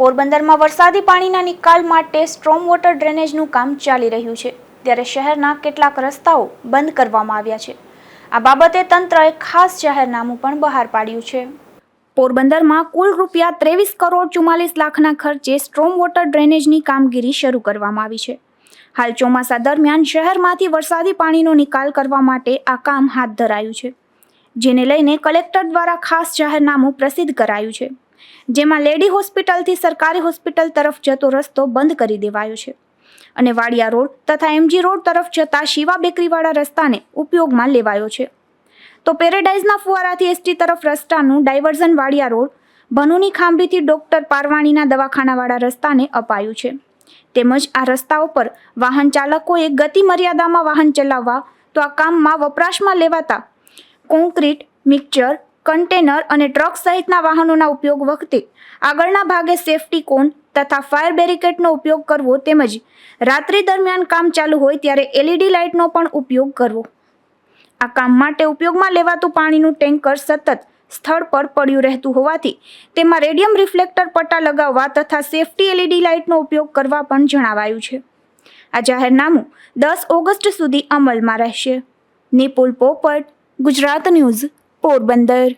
પોરબંદરમાં વરસાદી પાણીના નિકાલ માટે સ્ટ્રોમ વોટર ડ્રેનેજનું કામ ચાલી રહ્યું છે. ત્યારે શહેરના કેટલાક રસ્તાઓ બંધ કરવામાં આવ્યા છે. આ બાબતે તંત્રએ ખાસ જાહેરનામું પણ બહાર પાડ્યું છે. પોરબંદરમાં કુલ રૂપિયા ત્રેવીસ કરોડ ચુમ્માલીસ લાખના ખર્ચે સ્ટ્રોમ વોટર ડ્રેનેજની કામગીરી શરૂ કરવામાં આવી છે. હાલ ચોમાસા દરમિયાન શહેરમાંથી વરસાદી પાણીનો નિકાલ કરવા માટે આ કામ હાથ ધરાયું છે. જેને લઈને કલેક્ટર દ્વારા ખાસ જાહેરનામું પ્રસિદ્ધ કરાયું છે. જેમાં લેડી હોસ્પિટલથી સરકારી હોસ્પિટલ તરફ જતો રસ્તો બંધ કરી દેવાયો છે. અને વાડિયા રોડ તથા એમજી રોડ તરફ જતા શિવા બેકરીવાળા રસ્તાને ઉપયોગમાં લેવાયો છે. તો પેરેડાઇઝના ફુવારાથી એસટી તરફ રસ્તાનું ડાયવર્ઝન વાડિયા રોડ ભનુની ખાંભીથી ડોક્ટર પારવાણીના દવાખાનાવાળા રસ્તાને અપાયું છે. તેમજ આ રસ્તાઓ પર વાહન ચાલકોએ ગતિ મર્યાદામાં વાહન ચલાવવા, તો આ કામમાં વપરાશમાં લેવાતા કોન્ક્રીટ મિક્સચર કન્ટેનર અને ટ્રક સહિતના વાહનોના ઉપયોગ વખતે આગળના ભાગે સેફટી કોન તથા ફાયર બેરિકેડનો ઉપયોગ કરવો તેમજ રાત્રિ દરમિયાન કામ ચાલુ હોય ત્યારે એલઈડી લાઇટનો પણ ઉપયોગ કરવો. આ કામ માટે ઉપયોગમાં લેવાતું પાણીનું ટેન્કર સતત સ્થળ પર પડ્યું રહેતું હોવાથી તેમાં રેડિયમ રિફ્લેક્ટર પટ્ટા લગાવવા તથા સેફટી એલઈડી લાઇટનો ઉપયોગ કરવા પણ જણાવાયું છે. આ જાહેરનામું દસ ઓગસ્ટ સુધી અમલમાં રહેશે. નિપુલ પોપટ, ગુજરાત ન્યૂઝ, પોરબંદર.